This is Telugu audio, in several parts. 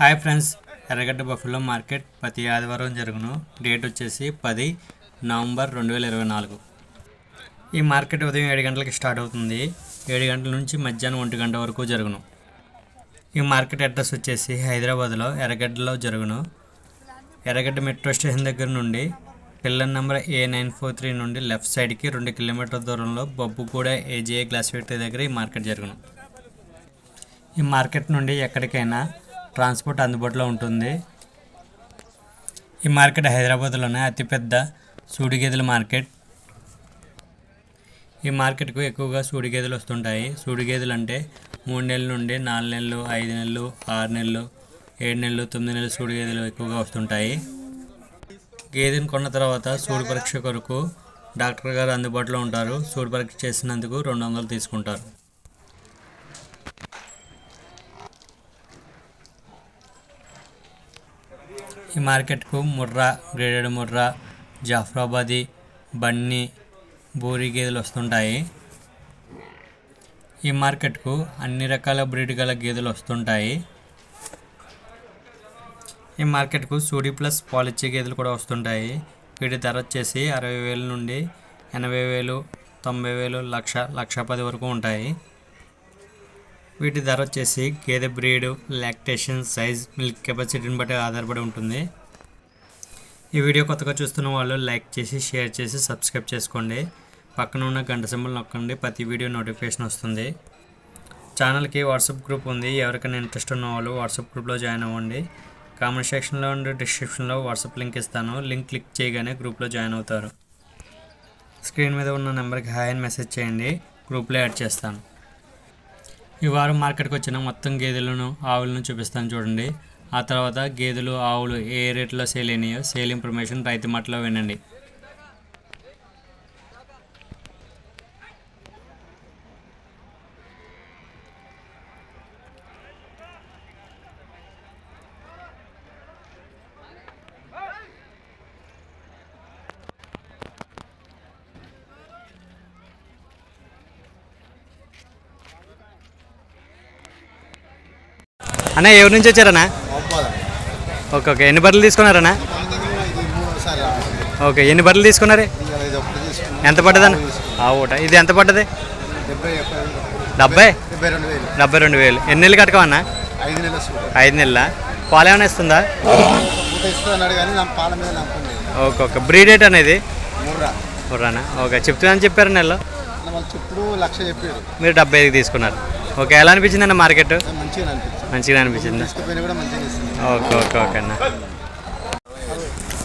Hi friends Erragadda buffalo market ప్రతి ఆదివారం జరుగును. డేట్ వచ్చేసి పది నవంబర్ రెండు వేల ఇరవై నాలుగు. ఈ మార్కెట్ ఉదయం ఏడు గంటలకి స్టార్ట్ అవుతుంది. ఏడు గంటల నుంచి మధ్యాహ్నం ఒంటి గంట వరకు జరుగును. ఈ మార్కెట్ అడ్రస్ వచ్చేసి హైదరాబాద్లో ఎర్రగడ్డలో జరుగును. ఎర్రగడ్డ మెట్రో స్టేషన్ దగ్గర నుండి pillar number A nine four three నుండి లెఫ్ట్ సైడ్కి రెండు కిలోమీటర్ల దూరంలో బొబ్బుగూడ ఏజీఏ గ్లాస్ ఫ్యాక్టరీ దగ్గర ఈ మార్కెట్ జరుగును. ఈ మార్కెట్ నుండి ఎక్కడికైనా ట్రాన్స్పోర్ట్ అందుబాటులో ఉంటుంది. ఈ మార్కెట్ హైదరాబాద్లోనే అతిపెద్ద సూడి గేదెల మార్కెట్. ఈ మార్కెట్కు ఎక్కువగా సూడి గేదెలు వస్తుంటాయి. సూడి గేదెలు అంటే మూడు నెలల నుండి నాలుగు నెలలు ఐదు నెలలు ఆరు నెలలు ఏడు నెలలు తొమ్మిది నెలలు సూడి గేదెలు ఎక్కువగా వస్తుంటాయి. గేదెను కొన్న తర్వాత సూడి పరీక్ష కొరకు డాక్టర్ గారు అందుబాటులో ఉంటారు. సూడి పరీక్ష చేసినందుకు రెండు వందలు తీసుకుంటారు. ఈ మార్కెట్కు ముర్రా గ్రేడెడ్ ముర్రా జాఫ్రాబాదీ బన్నీ బూరి గేదెలు వస్తుంటాయి. ఈ మార్కెట్కు అన్ని రకాల బ్రీడ్ గల గేదెలు వస్తుంటాయి. ఈ మార్కెట్కు సూడి ప్లస్ పాలిచ్చే గేదెలు కూడా వస్తుంటాయి. వీటి ధర వచ్చేసి అరవై వేల నుండి ఎనభై వేలు తొంభై వేలు లక్ష లక్ష పది వరకు ఉంటాయి. వీటి ధర వచ్చేసి గేదె బ్రీడ్ లాక్టేషన్ సైజ్ మిల్క్ కెపాసిటీని బట్టి ఆధారపడి ఉంటుంది. ఈ వీడియో కొత్తగా చూస్తున్న వాళ్ళు లైక్ చేసి షేర్ చేసి సబ్స్క్రైబ్ చేసుకోండి. పక్కన ఉన్న గంట సింబల్ నొక్కండి ప్రతి వీడియో నోటిఫికేషన్ వస్తుంది. ఛానల్కి వాట్సాప్ గ్రూప్ ఉంది. ఎవరికైనా ఇంట్రెస్ట్ ఉన్న వాళ్ళు వాట్సాప్ గ్రూప్లో జాయిన్ అవ్వండి. కామెంట్ సెక్షన్లో ఉండే డిస్క్రిప్షన్లో వాట్సాప్ లింక్ ఇస్తాను. లింక్ క్లిక్ చేయగానే గ్రూప్లో జాయిన్ అవుతారు. స్క్రీన్ మీద ఉన్న నెంబర్కి హాయ్ అని మెసేజ్ చేయండి. గ్రూప్లో యాడ్ చేస్తాను. ఈ వారం మార్కెట్కి వచ్చిన మొత్తం గేదెలను ఆవులను చూపిస్తాను చూడండి. ఆ తర్వాత గేదెలు ఆవులు ఏ రేట్లో సేల్ అయినాయో సేల్ ఇన్ఫర్మేషన్ రైతు మాటలో వినండి. అన్న ఎవరి నుంచి వచ్చారన్నా? Okay okay. ఎన్ని బర్రెలు తీసుకున్నారన్నా? ఓకే ఎన్ని బర్రెలు తీసుకున్నారు? ఎంత పడ్డదన్న? ఆ ఊట. ఇది ఎంత పడ్డది? డెబ్బై డెబ్బై రెండు. వేలు. ఎన్ని నెలలు కట్టుకోమన్నా ఐదు నెలల ఐదు పాలు ఏమైనా ఇస్తుందా? Okay okay. బ్రీడ్ రేట్ అనేది మూర్రా. కుర్రానా ఓకే చెప్తున్నాను చెప్పారు నెలలో? మీరు డెబ్బై ఐదుకి తీసుకున్నారు. ఓకే ఎలా అనిపించింది అన్న మార్కెట్ మంచిగా అనిపించింది. ఓకే ఓకే ఓకే అన్న.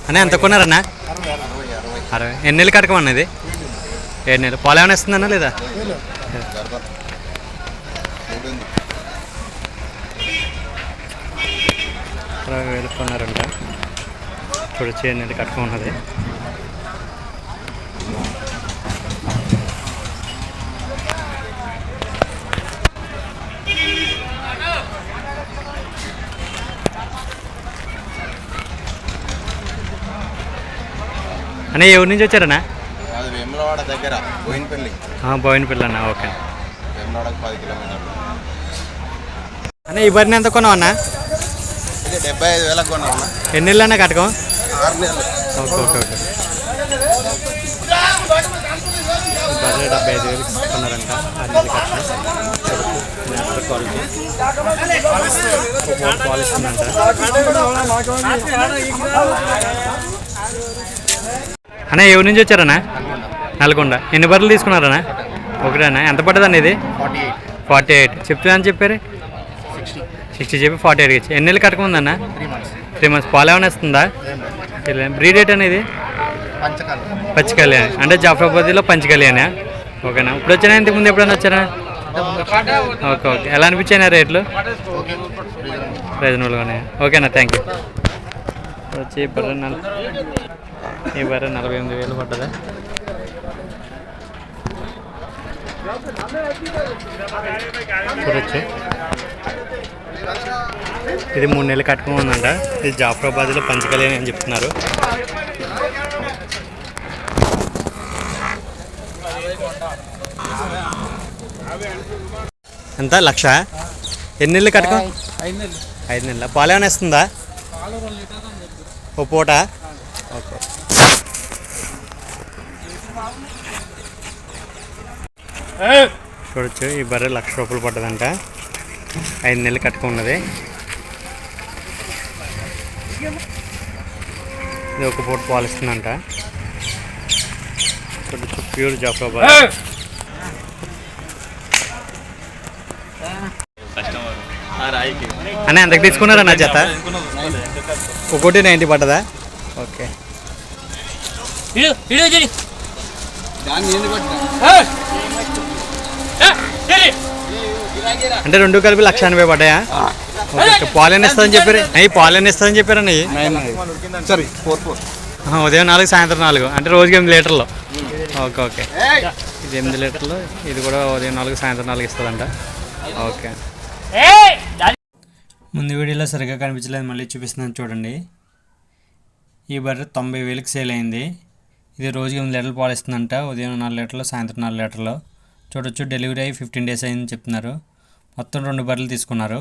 అన్న ఎంత కొన్నారన్నా? అరవై. ఎన్ని నెలలు కట్టకమన్నది ఏడు నెలలు. పాలు ఏమైనా ఇస్తుందన్నా లేదా? అరవై వేలు కొన్నారంట. ఇప్పుడు చేరు నెలలు కట్టుకున్నది. అన్న ఎవరి నుంచి వేములవాడ దగ్గర బోయినపల్లి. బోయిన పిల్లన్న ఓకే. వేములవాడకు పది కిలోమీటర్లు. అన్న ఈ బరిని ఎంత కొన్నావు అన్న? ఇది డెబ్బై ఐదు వేలకు కొన్నాను ఎన్ని నెలలు అన్న కట్టకం? ఆరు నెలలు. Okay okay okay. బర్రె డెబ్బై ఐదు వేలు కొన్నారంట. ఆరు నెలలు కట్టడం నేచురల్ క్వాలిటీ. పాలు ఇస్తుందంట అన్న ఎవరి నుంచి వచ్చారన్నా నల్గొండ. ఎన్ని బర్రెలు తీసుకున్నారన్నా ఒకటేనా ఎంత పడ్డదన్న ఇది? Forty eight. చెప్తున్నా అని చెప్పారు? సిక్స్టీ. చెప్పి ఫార్టీ ఎయిట్ ఇచ్చి ఎన్ని నెలలు కట్టకముందన్న త్రీ మంత్స్. పాలు ఏమైనా ఇస్తుందా? బ్రీడ్ రేట్ అనేది పంచకాలు. పచ్చి కళ్యాణి అంటే జాఫరాబాద్లో పంచి కళ్యాణి ఓకేనా. ఇప్పుడు వచ్చినా ఇంతకు ముందు ఎప్పుడైనా వచ్చారా? Okay okay. ఎలా అనిపించాయి రేట్లు? రీజనబుల్గానే. ఓకేనా థ్యాంక్ యూ. వచ్చి ఈ బర్రె నలభై ఎనిమిది వేలు పడ్డదా? చూడొచ్చు. ఇది మూడు నెలలు కట్టుకుని ఉందంట ఇది జాఫరాబాద్లో పంచగలేని అని చెప్తున్నారు. ఎంత? లక్ష? ఎన్ని నెలలు కట్టుకో? ఐదు నెలలు. ఐదు నెలల? పాలు ఏమైనా ఇస్తుందా ఓ పూట? ఓకే. చూడొచ్చు ఈ బర్రె లక్ష రూపాయలు పడ్డదంట. ఐదు నెలలు కట్టుకున్నది. ఇది ఒక పూట పాలు ఇస్తుందంట చూడొచ్చు ప్యూర్ జాఫ్రా బర్రె. అన్న ఎంతకు తీసుకున్నారా నా జత? ఒకటి నైంటీ పడ్డదా? ఓకే. ఇడు ఇడు జరి అంటే రెండు కలిపి లక్ష ఎనభై పడ్డాయా? పాలెన్ ఇస్తుందని చెప్పారు. అయ్యి పాలెన్ ఇస్తుందని చెప్పారన్న సరే ఫోర్ ఫోర్. ఉదయం నాలుగు సాయంత్రం నాలుగు. అంటే రోజుకి ఎనిమిది లీటర్లు. Okay okay. ఇది ఎనిమిది లీటర్లు. ఇది కూడా ఉదయం నాలుగు సాయంత్రం నాలుగు ఇస్తుందంట. ఓకే. ముందు వీడియోలో సరిగ్గా కనిపించలేదు. మళ్ళీ చూపిస్తున్నాను. చూడండి. ఈ బర్రె తొంభై వేలకు సేల్ అయింది. ఇది రోజుకి ఎనిమిది లీటర్లు పాలు ఇస్తుందంట ఉదయం నాలుగు లీటర్లు సాయంత్రం నాలుగు లీటర్లు. చూడొచ్చు డెలివరీ అయ్యి ఫిఫ్టీన్ డేస్ అయిందని చెప్తున్నారు. మొత్తం రెండు బర్రెలు తీసుకున్నారు.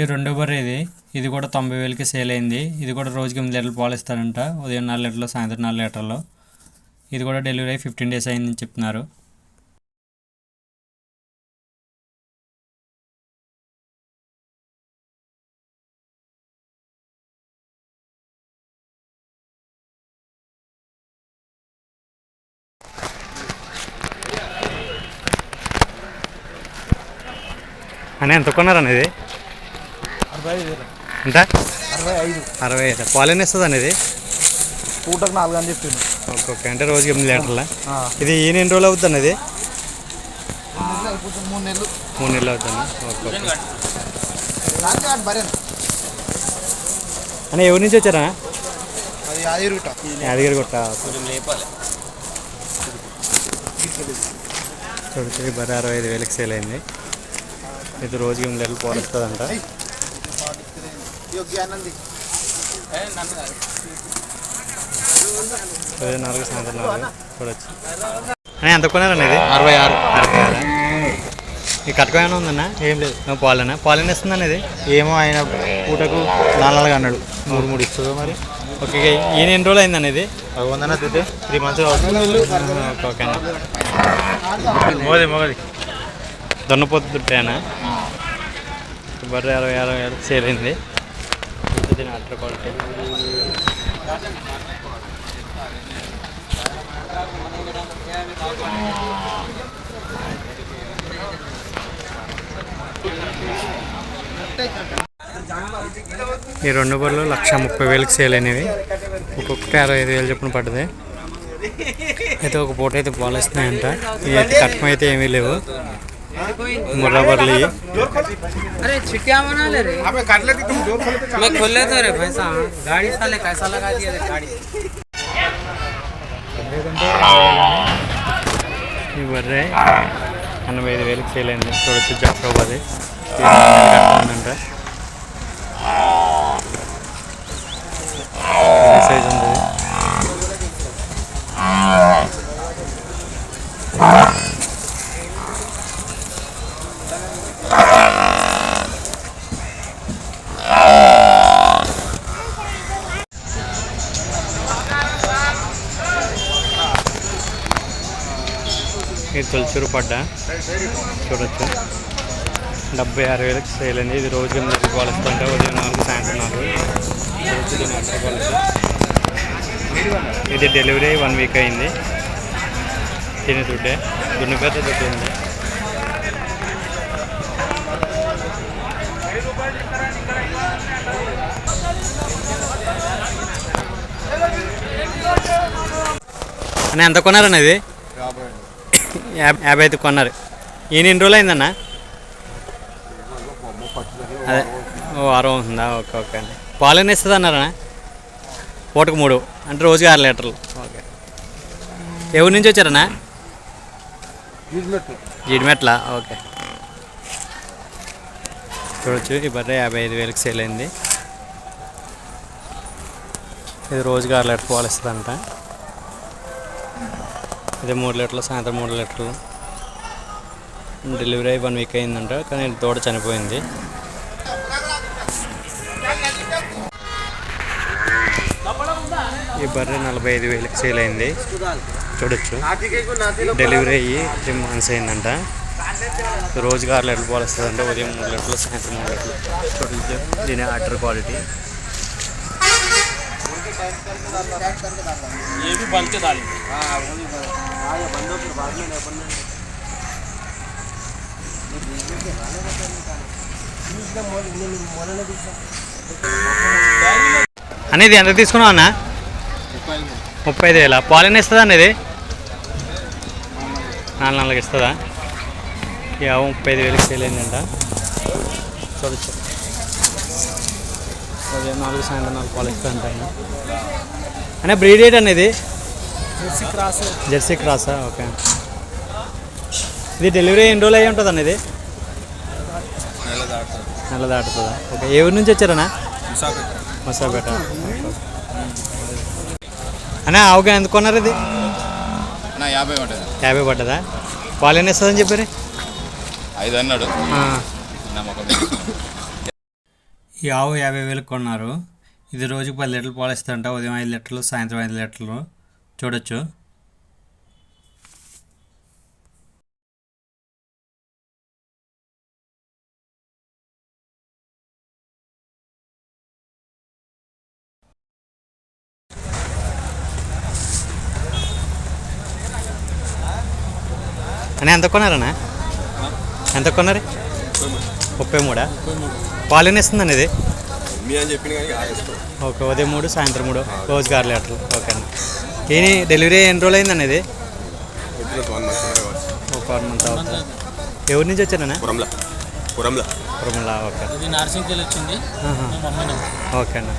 ఈ రెండో బర్రె ఇది. ఇది కూడా తొంభై వేలకి సేల్ అయింది. ఇది కూడా రోజుకి ఎనిమిది లీటర్లు పాలు ఇస్తారంట ఉదయం నాలుగు లీటర్లు సాయంత్రం నాలుగు లీటర్లు. ఇది కూడా డెలివరీ అయ్యి ఫిఫ్టీన్ డేస్ అయిందని చెప్తున్నారు. అని ఎంత కొన్నారని ఇది ఎంత? అరవై ఐదు. అరవై ఐదు పాలెన్ ఇస్తుంది అనేది? పూటకు నాలుగు అని చెప్పింది ఓకే ఓకే. అంటే రోజుకి ఎనిమిది లీటర్ల? ఇది ఈయన ఎన్ని రోజులు అవుతుంది అనేది? మూడు నెలలు మూడు నెలలు అవుతుంది. Okay okay. దానికి బరే అని ఎవరి నుంచి వచ్చారా యాదగిరి గుట్ట. చూడండి బర్రె అరవై ఐదు వేలకు సేల్ అయింది. ఇది రోజుకి ఎనిమిది లీటర్లు పోలుస్తుందంట నాలుగు నాలుగు చూడొచ్చు. అని ఎంత కొన్నారండి ఇది? అరవై ఆరు. అరవై ఆరా? ఈ కటకం ఏమైనా ఉందన్నా? ఏం లేదు. పాలనా? పాలన ఇస్తుందని ఇది? ఏమో ఆయన పూటకు నాలుగు అన్నాడు. మూడు మూడు ఇస్తుందో మరి. ఓకే ఈయన ఎన్ని రోజులు అయిందని ఇది? వందన త్రీ మంత్స్ ఓకే ఓకే మోది మోది. దున్నపోతు ట్రైనా బర్రె అరవై అరవై వేలు సేల్ అయింది. దీని అల్ట్రా క్వాలిటీ ఈ రెండు బర్రెలు లక్ష ముప్పై వేలకు సేల్ అయినవి. ఒక్కొక్కటి అరవై ఐదు వేలు చొప్పున పడ్డది. అయితే ఒక పూట అయితే పాలిస్తున్నాయంట ఇవి అయితే కట్టమైతే ఏమీ లేవు. ముర్రా బర్రెలు ఇవి अरे छिटिया बना ले रे मैं खोल लेता रे भैंसा गाड़ी साले कैसा लगा दिया रे गाड़ी ఈ బర్రె ఎనభై ఐదు వేలకు సేల్ అయింది చూడొచ్చు జాఫ్రాబాద్ ఉందంట చురుపడ్డ చూడొచ్చు. డెబ్బై ఆరు వేలకు సేల్ అండి ఇది రోజు ఎనిమిది రూపాయలు ఇస్తుంటే ఉదయం నాలుగు సాయంత్రం నాలుగు. రోజు దీని ఇది డెలివరీ వన్ వీక్ అయింది. తిని దుడ్డే. దున్నిపేట దుడ్డు ఉంది. అని ఎంత కొన్నారన్న ఇది? యాభై యాభై ఐదు కొన్నారు. ఈయన ఎన్ని రోజులు అయిందన్న? అదే. ఓ వారం ఉందా ఓకే ఓకే అండి. పాలు ఎన్ని ఇస్తుంది అన్నారా పూటకు మూడు. అంటే రోజుకి ఆరు లీటర్లు. ఓకే. ఎవరి నుంచి వచ్చారన్నా? జీడిమెట్ల. ఓకే. చూడొచ్చు ఈ బర్రె యాభై ఐదు వేలకు సేల్ అయింది. ఇది రోజుకి ఆరు లీటర్ పాలు ఇస్తుందంట. ఇది మూడు లీటర్లు సాయంత్రం మూడు లీటర్లు. డెలివరీ అయ్యి వన్ వీక్ అయిందంట కానీ దూడ చనిపోయింది. ఈ బర్రె నలభై ఐదు వేలకు సేల్ అయింది. చూడొచ్చు. డెలివరీ అయ్యి త్రీ మంత్స్ అయిందంట రోజుకి ఆరు లీటర్లు పాలు వస్తుందంటే ఉదయం మూడు లీటర్లు సాయంత్రం మూడు లీటర్లు. చూడొచ్చు. దీని ఆర్డర్ క్వాలిటీ. ये भी बन के डाली అనేది ఎంత తీసుకున్నావు అన్న ముప్పై ఐదు వేల పాలు ఎన్ని ఇస్తుందా అనేది నాలుగు నాలుగు ఇస్తుందా ఇక ముప్పై ఐదు వేలకు సేల్ అయిందంట చూడొచ్చు ఉదయం నాలుగు సాయంత్రం నాలుగు పాలు ఇస్తుందంట ఆయన అనే బ్రీడ్ ఏంటి అనేది జెర్సీ క్రాసా. ఓకే. ఇది డెలివరీ ఎన్ని రోజులు అయ్యి ఉంటుంది అనేది నెల దాటుతుందా. ఓకే ఏ ఊరి నుంచి వచ్చారన్నా? మసాపేట అన్నా ఆవుగా ఎందుకు కొన్నారు ఇది? యాభై ఉంటుంది యాభై పడ్డదా? పాలు ఎన్ని ఇస్తుందని చెప్పారు? ఐదు అన్నాడు. ఈ ఆవు యాభై వేలకు కొన్నారు. ఇది రోజుకి పది లీటర్లు పాలు ఇస్తుందంట ఉదయం ఐదు లీటర్లు సాయంత్రం ఐదు లీటర్లు. చూడొచ్చు. అని ఎంత కొన్నారన్నా? ఎంత కొన్నారు? ముప్పై మూడా. పాలు ఎన్ని ఇస్తుందండి ఇది? మీ అని చెప్పిన కానీ ఆగేస్తాం ఓకే ఉదయం మూడు సాయంత్రం మూడు రోజుకి ఆరు లీటర్లు ఓకే అండి. ఏని డెలివరీ ఎన్ని రోజులు అయిందండి ఇది? ఒక వన్ మంత్ అవుతుంది ఎవరి నుంచి వచ్చారన్నా? పురంలా. పురంలా. పురమలా ఓకే. ఇది నర్సింగ్ వచ్చింది. ఓకే అన్న